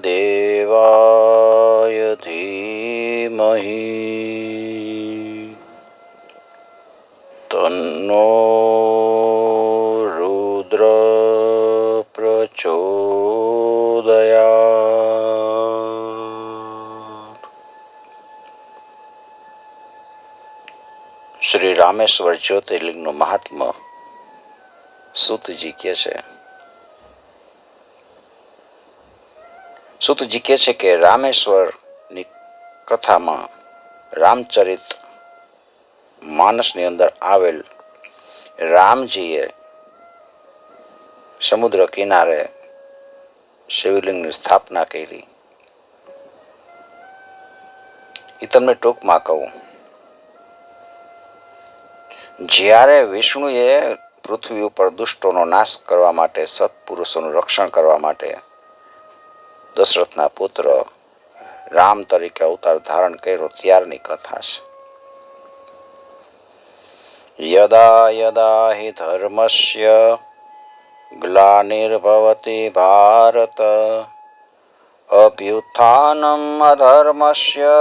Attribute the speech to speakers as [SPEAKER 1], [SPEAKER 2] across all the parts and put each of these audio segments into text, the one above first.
[SPEAKER 1] દેવાય ધીમહી તન્નો રુદ્ર પ્રચોદયા શ્રી રામેશ્વર જ્યોતિર્લિંગનું મહાત્મા સુતજી કહે છે સુતજી કહે છે કે રામેશ્વરની કથામાં રામચરિત માનસની અંદર આવેલ રામજીએ સમુદ્ર કિનારે શિવલિંગની સ્થાપના કરી? એ તમને ટૂંકમાં કહું. જ્યારે વિષ્ણુએ પૃથ્વી ઉપર દુષ્ટોનો નાશ કરવા માટે સત્પુરુષોનું રક્ષણ કરવા માટે દશરથના પુત્ર રામ તરીકે અવતાર ધારણ કર્યો ત્યારની કથા છે. યદા યદા હિ ધર્મસ્ય ગ્લાનિર્ભવતિ ભારત, અભ્યુત્થાનમ અધર્મસ્ય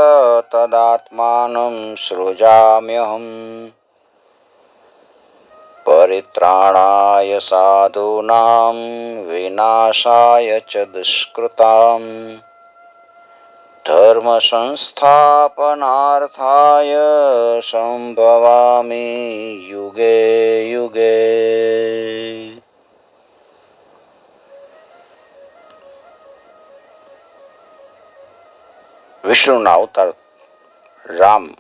[SPEAKER 1] તદાત્માનમ સૃજામ્યહમ પરિત્રાણાય साधूनां ચ દુષ્કૃતામ ધર્મ સંસ્થાપનાર્થાય સંભવામિ યુગે યુગે વિષ્ણુના અવતાર રામ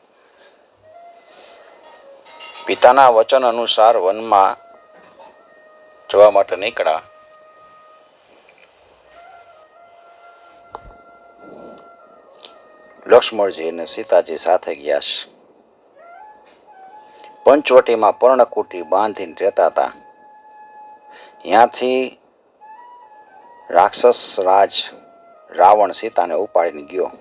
[SPEAKER 1] પિતાના વચન અનુસાર વનમાં જવા માટે નીકળ્યા. લક્ષ્મણજી અને સીતાજી સાથે ગયા છે પંચવટીમાં પર્ણકુટી બાંધીને રહેતા હતા. ત્યાંથી રાક્ષસ રાજ રાવણ સીતાને ઉપાડીને ગયો.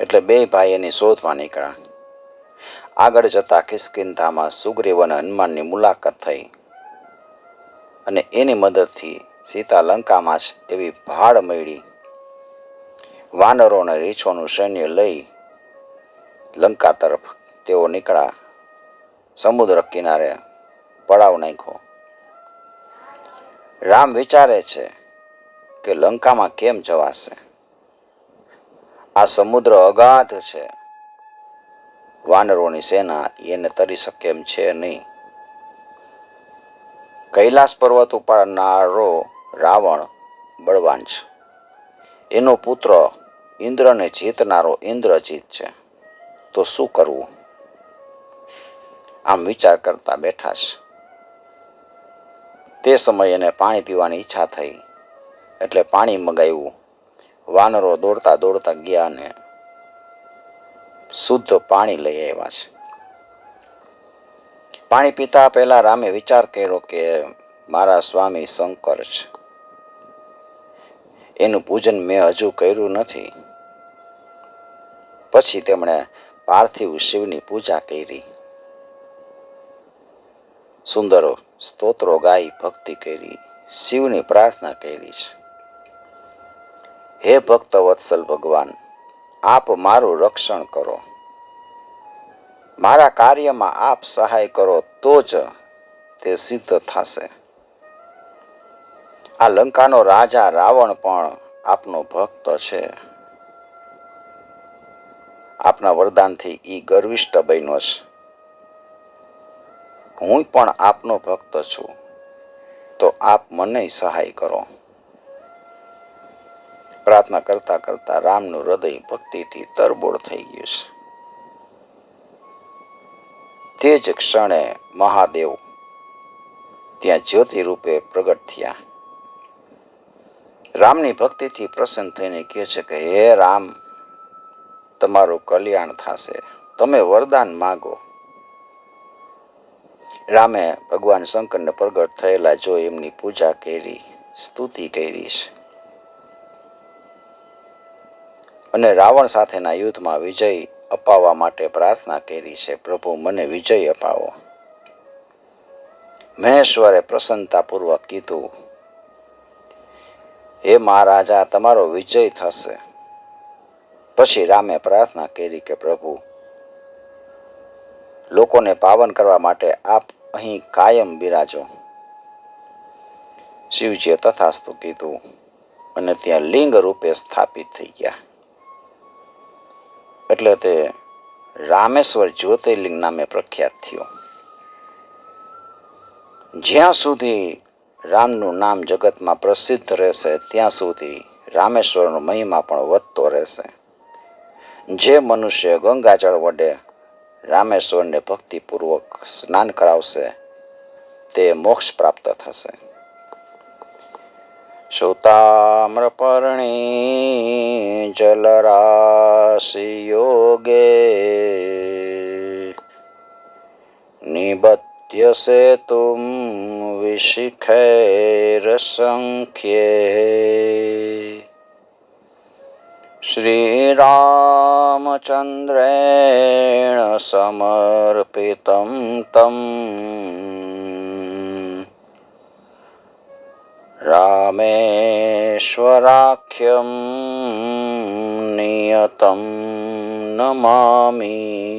[SPEAKER 1] એટલે બે ભાઈ એની શોધમાં નીકળ્યા. આગળ જતા કિસ્કિંધામાં સુગ્રીવ અને હનુમાનની મુલાકાત થઈ. અને એની મદદથી સીતા લંકામાં જ એવી ભાડ મળી. વાનરો અને રીછોનું સૈન્ય લઈ લંકા તરફ તેઓ નીકળ્યા. સમુદ્ર કિનારે પડાવ નાખ્યો. રામ વિચારે છે કે લંકામાં કેમ જવાશે? આ સમુદ્ર અગાધ છે. વાનરોની સેના એને તરી શકે એમ છે નહીં. કૈલાસ પર્વત ઉપાડનારો રાવણ બળવાન છે. એનો પુત્ર ઇન્દ્રને જીતનારો ઇન્દ્રજીત છે. તો શું કરવું? આમ વિચાર કરતા બેઠા છે. તે સમયે એને પાણી પીવાની ઈચ્છા થઈ. એટલે પાણી મગાવ્યું. વાનરો દોડતા દોડતા ગયા અને શુદ્ધ પાણી લઈ આવ્યા છે. પાણી પીતા પહેલા રામે વિચાર કર્યો કે મારા સ્વામી શંકર છે. એનું પૂજન મેં હજુ કર્યું નથી. પછી તેમણે પાર્થિવ શિવની પૂજા કરી. સુંદર સ્તોત્રો ગાઈ ભક્તિ કરી, શિવની પ્રાર્થના કરી છે. હે ભક્ત વત્સલ ભગવાન આપ મારું રક્ષણ કરો. મારા કાર્યમાં આપ સહાય કરો તો જ તે સિદ્ધ થશે. આ લંકાનો રાજા રાવણ પણ આપનો ભક્ત છે. આપના વરદાનથી એ ગર્વિષ્ઠ બન્યો છે. હું પણ આપનો ભક્ત છું. તો આપ મને સહાય કરો. પ્રાર્થના કરતા કરતા રામનું હૃદય ભક્તિથી તરબોળ થઈ ગયું છે. તે જ ક્ષણે મહાદેવ ત્યાં જ્યોતિ રૂપે પ્રગટ થયા. રામની ભક્તિથી પ્રસન્ન થઈને કહે છે કે, હે રામ, તમારું કલ્યાણ થશે. તમે વરદાન માગો. રામે ભગવાન શંકરને પ્રગટ થયેલા જો એમની પૂજા કરી, સ્તુતિ કરી છે. અને રાવણ સાથેના યુદ્ધમાં વિજય અપાવવા માટે પ્રાર્થના કરી છે. પ્રભુ, મને વિજય અપાવો. મહેશ્વરે પ્રસન્નતાપૂર્વક કીધું, હે મહારાજા, તમારો વિજય થશે. પછી રામે પ્રાર્થના કરી કે, પ્રભુ, લોકોને પાવન કરવા માટે આપ અહીં કાયમ બિરાજો. શિવજીએ તથાસ્તુ કીધું અને ત્યાં લિંગ રૂપે સ્થાપિત થઈ ગયા. એટલે તે રામેશ્વર જ્યોતિર્લિંગ નામે પ્રખ્યાત થયો. જ્યાં સુધી રામનું નામ જગતમાં પ્રસિદ્ધ રહેશે, ત્યાં સુધી રામેશ્વરનો મહિમા પણ વધતો રહેશે. જે મનુષ્ય ગંગાજળ વડે રામેશ્વરને ભક્તિપૂર્વક સ્નાન કરાવશે, તે મોક્ષ પ્રાપ્ત થશે. શ્રોતામ્રપર્ણી જલરાશિ योगे निबध्यसे तुं विशिखैरसङ्ख्ये श्रीरामचन्द्रेण समर्पितं तम् रामेश्वराख्यम् નિયતમ નમામી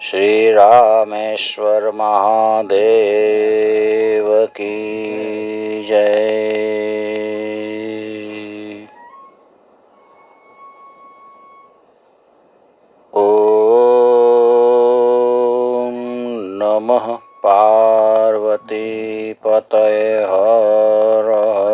[SPEAKER 1] શ્રીરામેશ્વર મહાદેવ કી જય ઓમ નમઃ પાર્વતી પતય હર